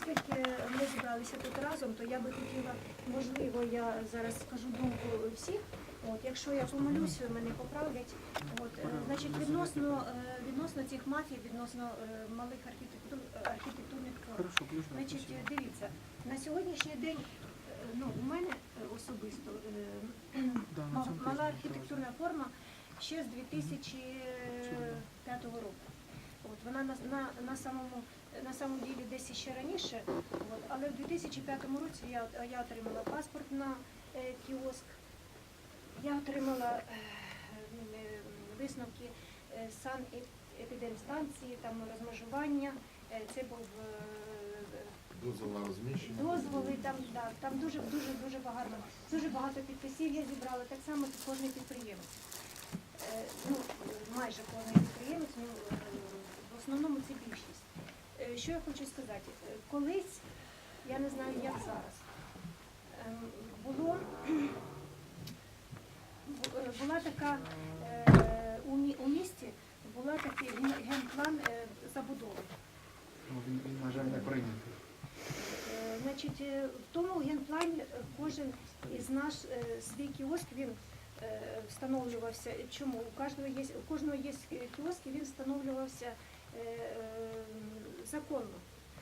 оскільки ми зібралися тут разом, то я би хотіла, можливо, я зараз скажу думку всіх. От, якщо я помилюсь, мене поправлять. От, е, значить, відносно, е, відносно цих мафій, відносно е, малих архітектур, архітектурних форм. Значить, дивіться, на сьогоднішній день, е, ну, у мене е, особисто е, ма- мала архітектурна форма ще з 2005 року. От, вона на, на, на, самому, на самому ділі десь ще раніше, от, але в 2005 році я, я отримала паспорт на е, кіоск, я отримала е, е, висновки е, санепідемстанції, там розмежування, е, це був е, розміщення. дозволи, там, да, там дуже, дуже, дуже багато, дуже багато підписів я зібрала, так само кожен підприємець. Е, ну, майже кожен підприємець, ну, е, основному це більшість. Е, Що я хочу сказати? Е, Колись, я не знаю, як зараз, ем, було, була така е, у мі- місті була такий ген- генплан забудови. Ну, Він, на жаль, не прийнятий. Значить, в тому генплані кожен із наш свій кіоск він встановлювався. Чому? У кожного є у кожного є кіоск, і він встановлювався е, е, законно.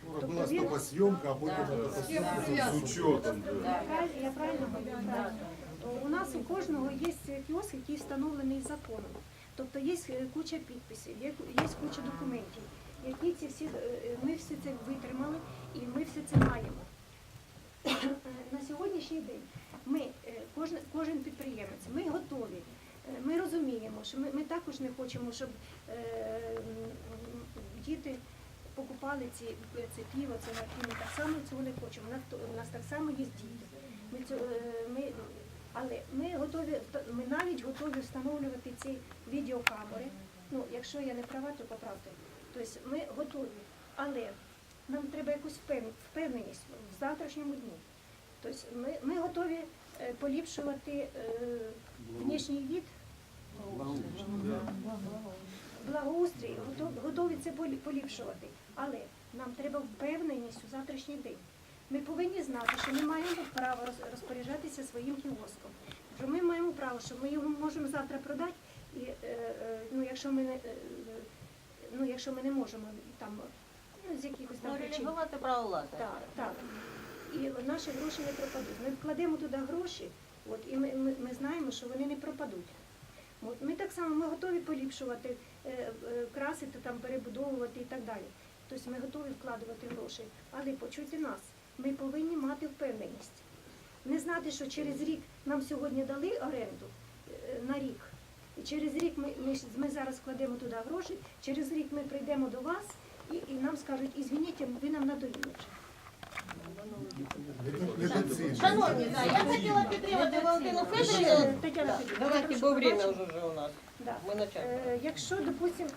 Ну, робилась топосйомка, а потім це з учетом. да. Я правильно, я правильно говорю? Правильно. У нас у кожного є кіоск, який встановлений законом. Тобто є куча підписів, є, є куча документів, які ці всі, е, ми все це витримали і ми все це маємо. На сьогоднішній день ми, е, кожен, кожен підприємець, ми готові. Е, Ми розуміємо, що ми, ми також не хочемо, щоб е, м, діти покупали ці, це піво, це напій. Ми так само цього не хочемо. У нас, у нас так само є діти. Ми, е, ми, але ми готові, ми навіть готові встановлювати ці відеокамери. Ну, якщо я не права, то поправте. Тобто ми готові. Але нам треба якусь впевненість в завтрашньому дні. Тобто ми, ми готові е, поліпшувати е, внішній від, благоустрій, готові це поліпшувати. Але нам треба впевненість у завтрашній день. Ми повинні знати, що ми маємо право розпоряджатися своїм кіоском. Що ми маємо право, що ми його можемо завтра продати, і е, е, ну, якщо ми не е, ну, якщо ми не можемо там ну, з якихось там причин. Так, так. І наші гроші не пропадуть. Ми вкладемо туди гроші, от, і ми, ми, ми знаємо, що вони не пропадуть. От, ми так само ми готові поліпшувати, красити, там, перебудовувати і так далі. Тобто ми готові вкладувати гроші. Але почуйте нас, ми повинні мати впевненість. Не знати, що через рік нам сьогодні дали оренду е, на рік. І через рік ми, ми, ми зараз вкладемо туди гроші, через рік ми прийдемо до вас і, і нам скажуть, ізвініть, ви нам надоїли вже. Шановні, да, я хотіла підтримати Валентину Федорівну. Давайте, бо время вже у нас. Да. Ми. Е, Якщо, допустимо,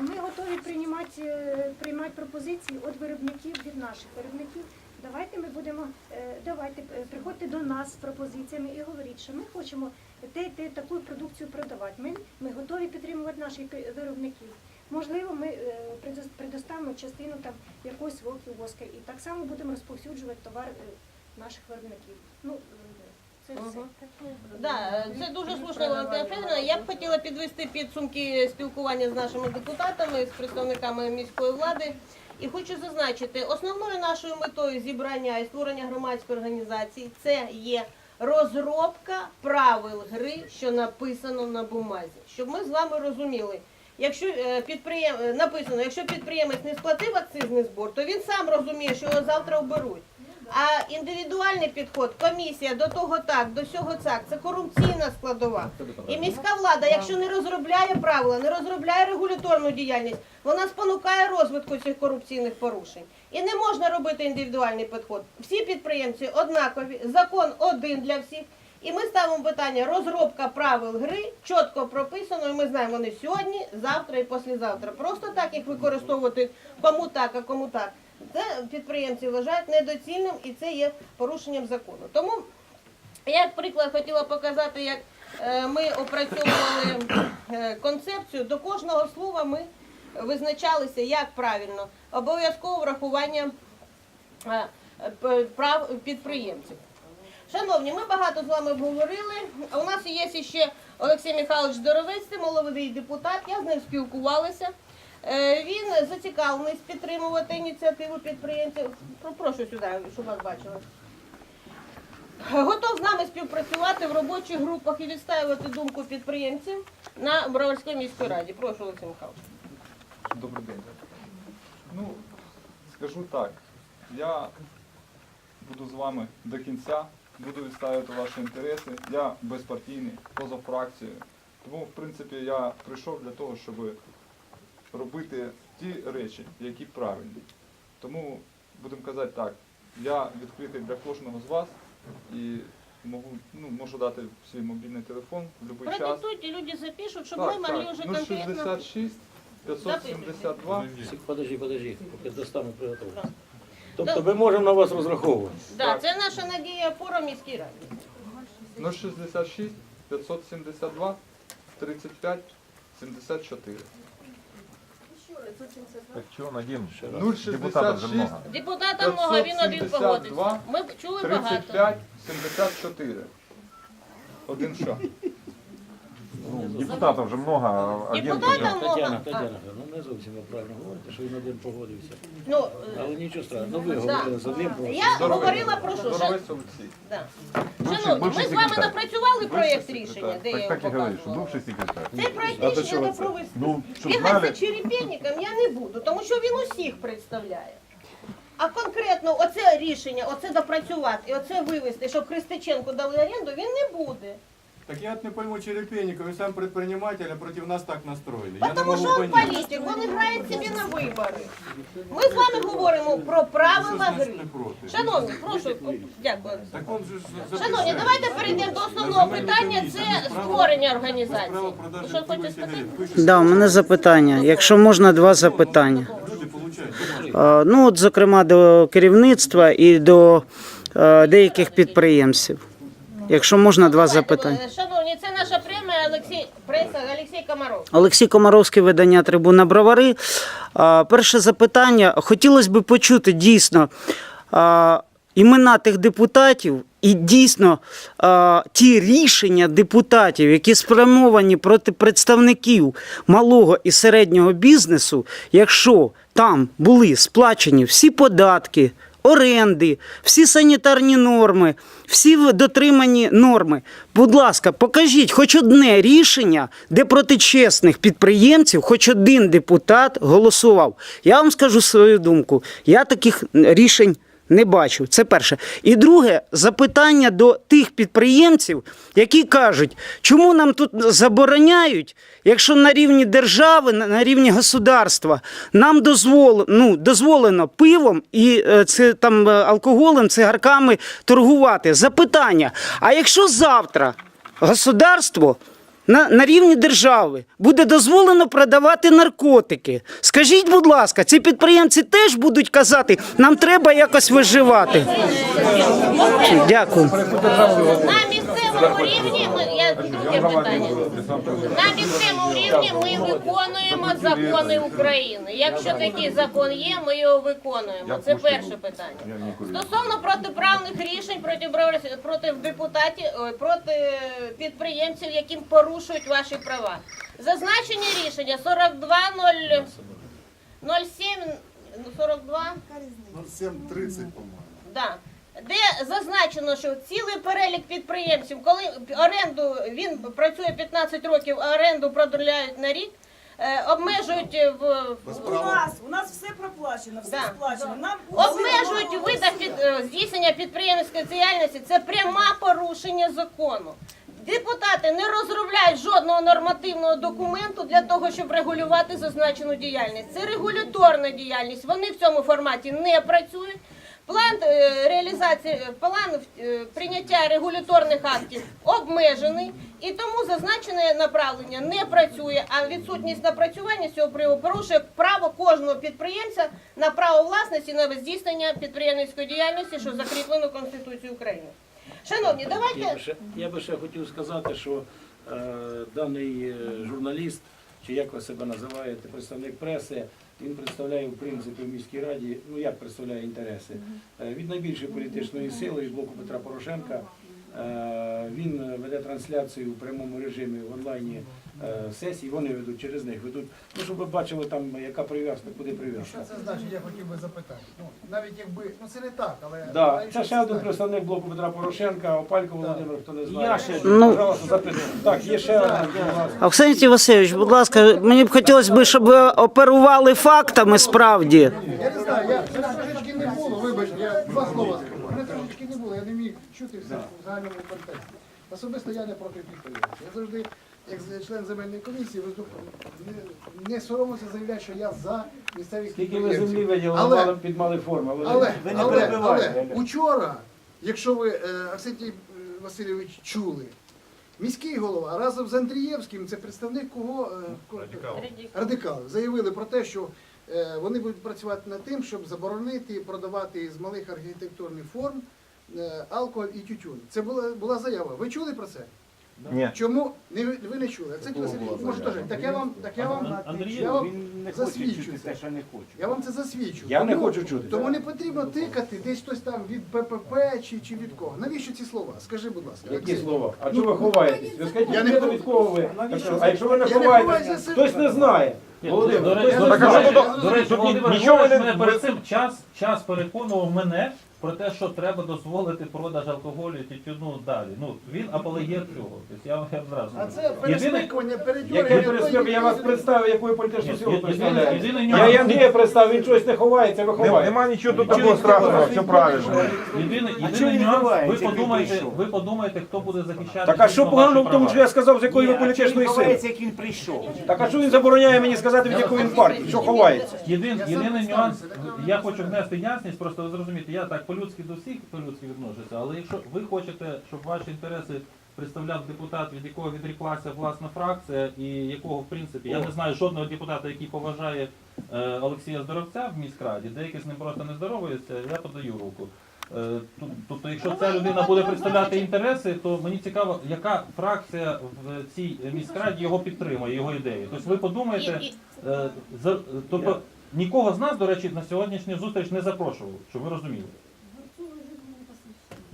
ми готові приймати, е, приймати пропозиції від виробників, від наших виробників, давайте ми будемо, е, давайте е, приходьте до нас з пропозиціями і говоріть, що ми хочемо те, те, таку продукцію продавати. Ми, ми готові підтримувати наших виробників. Можливо, ми е, предоставимо частину там якогось свого кіоска і так само будемо розповсюджувати товар е, наших виробників. Ну, це все. Мгм. Да, це дуже слушно, Валентина Федорівна. Я б хотіла підвести підсумки спілкування з нашими депутатами, з представниками міської влади. І хочу зазначити, основною нашою метою зібрання і створення громадської організації це є розробка правил гри, що написано на бумазі. Щоб ми з вами розуміли, якщо е, підприєм... е, написано, якщо підприємець не сплатив акцизний збор, то він сам розуміє, що його завтра оберуть. А індивідуальний підход, комісія до того так, до сього так, це корупційна складова. І міська влада, якщо не розробляє правила, не розробляє регуляторну діяльність, вона спонукає розвитку цих корупційних порушень. І не можна робити індивідуальний підход. Всі підприємці однакові, закон один для всіх. І ми ставимо питання розробка правил гри, чітко прописано, і ми знаємо вони сьогодні, завтра і післязавтра. Просто так їх використовувати кому так, а кому так. Це підприємці вважають недоцільним і це є порушенням закону. Тому я, як приклад, хотіла показати, як е, ми опрацьовували е, концепцію. До кожного слова ми визначалися, як правильно. Обов'язково врахування е, прав підприємців. Шановні, ми багато з вами обговорили. У нас є ще Олексій Михайлович Доровець, це молодий депутат. Я з ним спілкувалася. Е, Він зацікавлений підтримувати ініціативу підприємців. Прошу сюди, щоб вас бачили. Готов з нами співпрацювати в робочих групах і відстоювати думку підприємців на Броварській міській раді. Прошу, Олексій Михайлович. Добрий день. Ну, скажу так, я буду з вами до кінця, буду відставити ваші інтереси. Я безпартійний, поза фракцією. Тому, в принципі, я прийшов для того, щоб робити ті речі, які правильні. Тому, будемо казати так, я відкритий для кожного з вас і можу, ну, можу дати свій мобільний телефон в будь-який час. Продиктуйте, люди запишуть, щоб Так, ми могли вже Ну, конкретно. 066 572 Подожди, подожди, поки достану приготовлю. Тобто ми можемо на вас розраховувати. Да, це наша надія опора в міській раді. 066 572 35 74. Так чего Надим? Ще раз. Депутатов же 066 много. Депутата много, він один 572, погодиться. Ми чули багато. 35 74. Один що? Ну, депутатов же много, а один Депутатов пойдет. много. Тетяна, А. Тетяна, ну не зовсім ви правильно говорите, що він один погодився. Ну, Але нічого страшного, ну ви Да. говорили з одним погодився. я говорила про що? Шан- Здоровець Олексій. Да. Бывший- Шановні, ми бывший з вами секретарь. напрацювали проєкт секретар. рішення, де я Так, його так и говоришь, показувала. бывший секретарь. Цей проєкт А до рішення чого не це? провести. Ну, щоб Бігати знали, за черепенником я не буду, тому що він усіх представляє. А конкретно оце рішення, оце допрацювати і оце вивести, щоб Христиченку дали оренду, він не буде. Так я от не пойму Черепенников, он сам предприниматель, а против нас так настроили. Я не Тому що він понять. політик, він грає собі на вибори. Ми з вами говоримо про правила Що гри. не проти? Шановні, прошу, дякую. Так он же ж Шановні, давайте перейдемо до основного питання. Це створення без організації. продажі Що активів хочете сказати? сигарет. Да, у мене запитання. Якщо можна, два запитання. Люди получають. Е, Ну, от, зокрема, до керівництва і до е, деяких підприємців. Якщо можна, два запитання. Шановні, це наша премія Олексій преса Олексій Комаров. Олексій Комаровський, видання Трибуна Бровари. Е, Перше запитання. Хотілося б почути дійсно е, імена тих депутатів і дійсно е, ті рішення депутатів, які спрямовані проти представників малого і середнього бізнесу, якщо там були сплачені всі податки. Оренди, всі санітарні норми, всі дотримані норми. Будь ласка, покажіть хоч одне рішення, де проти чесних підприємців хоч один депутат голосував. Я вам скажу свою думку. Я таких рішень не бачу. Це перше. І друге запитання до тих підприємців, які кажуть, чому нам тут забороняють, якщо на рівні держави, на на рівні государства нам дозволено, ну, дозволено пивом і е, це там е, алкоголем, цигарками торгувати. Запитання: а якщо завтра государство на, на рівні держави буде дозволено продавати наркотики. Скажіть, будь ласка, ці підприємці теж будуть казати, нам треба якось виживати. Дякую. На місцевому рівні ми я друге питання. На місцевому рівні ми виконуємо закони України. Якщо такий закон є, ми його виконуємо. Це перше питання. Стосовно протиправних рішень проти проти депутатів, проти підприємців, яким порушують ваші права. Зазначені рішення 42.07 42 07.30, по-моєму. Да. Де зазначено, що цілий перелік підприємців, коли оренду він працює 15 років, а оренду продовляють на рік, е, обмежують в У нас, у нас все проплачено, все Да. сплачено. Нам обмежують видах під е, здійснення підприємницької діяльності. Це пряме порушення закону. Депутати не розробляють жодного нормативного документу для того, щоб регулювати зазначену діяльність. Це регуляторна діяльність. Вони в цьому форматі не працюють. План е, реалізації, е, план е, прийняття регуляторних актів обмежений, і тому зазначене направлення не працює. А відсутність напрацювання цього приводу порушує право кожного підприємця на право власності на здійснення підприємницької діяльності, що закріплено Конституцією України. Шановні, давайте я би ще хотів сказати, що е, даний журналіст, чи як ви себе називаєте, представник преси, Він представляє в принципі в міській раді, ну як представляє інтереси. Е, Від найбільшої політичної сили від блоку Петра Порошенка. Е, Він веде трансляцію в прямому режимі в онлайні сесій. Вони ведуть через них ведуть. Ну щоб ви бачили там, яка прив'язка, куди прив'язка. Що це значить, я хотів би запитати. Ну, навіть якби, ну це не так, але... Да, це ще один представник блоку Петра Порошенка, Опалько Володимир, хто не знає. Я ще- Ну. Пожалуйста. Так, є ще один, будь ласка. Васильович, будь ласка, мені б хотілося б, щоб ви оперували фактами справді. Я не знаю, я мене трошечки не було, вибачте, я два слова скажу. Мене трошечки не було, я не міг чути все в загальному контексті. Особисто я не проти підприємців. Я завжди, як член земельної комісії, виступаю, не, не соромився заявляти, що я за місцевих Скільки ви підприємців. землі виділили, Але- мали під мали форми. Ви- Але, ви не але, але учора, якщо ви, е, Арсентій е, Васильович, чули, міський голова разом з Андрієвським, це представник кого? Е, Радикали. Заявили про те, що е, вони будуть працювати над тим, щоб заборонити продавати з малих архітектурних форм е, алкоголь і тютюн. Це була, була заява. Ви чули про це? Ні. Чому не, ви ви не чули? Васильович, може теж. Так я вам, так я вам, я вам засвідчу це. Я вам це засвідчу. Я не Тому- хочу чути. Тому не потрібно тикати десь хтось там від ППП чи, чи від кого. Навіщо ці слова? Скажи, будь ласка. Які Олексій. слова? А чого ви ховаєтесь? Ви скажіть, Я не я від кого ви? Навіщо? А якщо ви не Я не ховаюся, хтось не знає. Володимир, До хтось речі, не так, а знає. тут- до речі, тут Володимир нічого не- мене перед цим час, час переконував мене про те, що треба дозволити продаж алкоголю і тютюну далі. Ну, він апологет цього. Тобто я вам одразу. А це пересмикування. Яке переспів, я вас представив, яку ви політичну силу представляєте. єдиний Я нюанс. Андрія представив, він щось не ховається, ви ховаєте. Нема нічого тут такого страшного, все правильно. Єдиний, єдиний він нюанс, ховається, ви як він подумайте, прийшов? ви подумайте, хто буде захищати. Так а що дійсно поганого ваші в тому, права. що я сказав, з якої ви політичної сили? як він прийшов. Так а що він забороняє мені сказати, від якої він партії? Що ховається? Єдин, єдиний нюанс, я хочу внести ясність, просто ви зрозумієте, я так по-людськи до всіх по-людськи відношуся, але якщо ви хочете, щоб ваші інтереси представляв депутат, від якого відріклася власна фракція, і якого, в принципі, я не знаю жодного депутата, який поважає е, Олексія Здоровця в міськраді, деякі з ним просто не здоровуються, я подаю руку. Е, тут- Тобто, якщо ця людина буде представляти інтереси, то мені цікаво, яка фракція в цій міськраді його підтримує, його ідеї. Тобто ви подумаєте, Е, за- Тобто нікого з нас, до речі, на сьогоднішню зустріч не запрошував, щоб ви розуміли.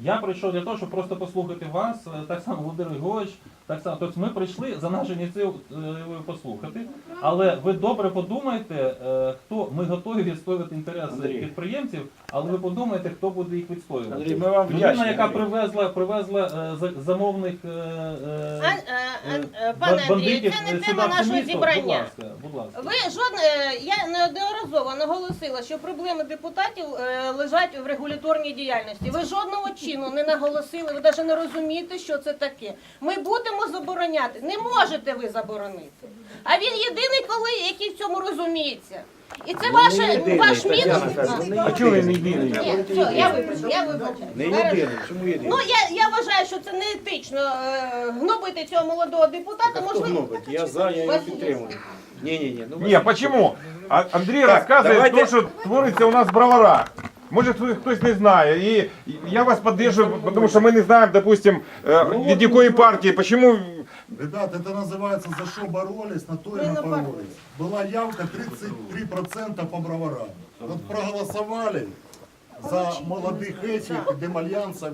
Я прийшов для того, щоб просто послухати вас, е, так само Володимир Григорович, так само. Тобто ми прийшли за нашу ініціативою послухати, але ви добре подумайте, е, хто ми готові відстоювати інтереси Андрій. підприємців, але ви подумайте, хто буде їх відстоювати. Андрій, ми вам Людина, вдячні, яка Андрій. привезла, привезла е, замовних е, е, Ан- е, ан- е, е, Пане Андрію, це е, не сюди тема в це нашого місто. зібрання. Будь ласка, будь ласка. Ви жодне, я неодноразово наголосила, що проблеми депутатів е, лежать в регуляторній діяльності. Ви жодного чину не наголосили, ви навіть не розумієте, що це таке. Ми будемо забороняти. Не можете ви заборонити. А він єдиний, коли який в цьому розуміється. І це ваше ваш мінус. А чого він не єдиний? Ні, все, я вибачу, я. Не єдиний, чому єдиний? Ну я, я вважаю, що це не етично е, гнобити цього молодого депутата. Можливо, гнобить? Я за, я його підтримую. Ні, ні, ні. Ну, Ні, почему? А Андрій Так, розказує давайте- те, що твориться у нас в броварах. Може хтось- хтось не знає. І я вас підтримую, тому що ми не знаємо, допустим, е, від якої партії, почему Ребят, это называется «За что боролись, на то и Мы напоролись». Была явка 33% по броварам. Вот проголосовали за молодых этих демальянцев,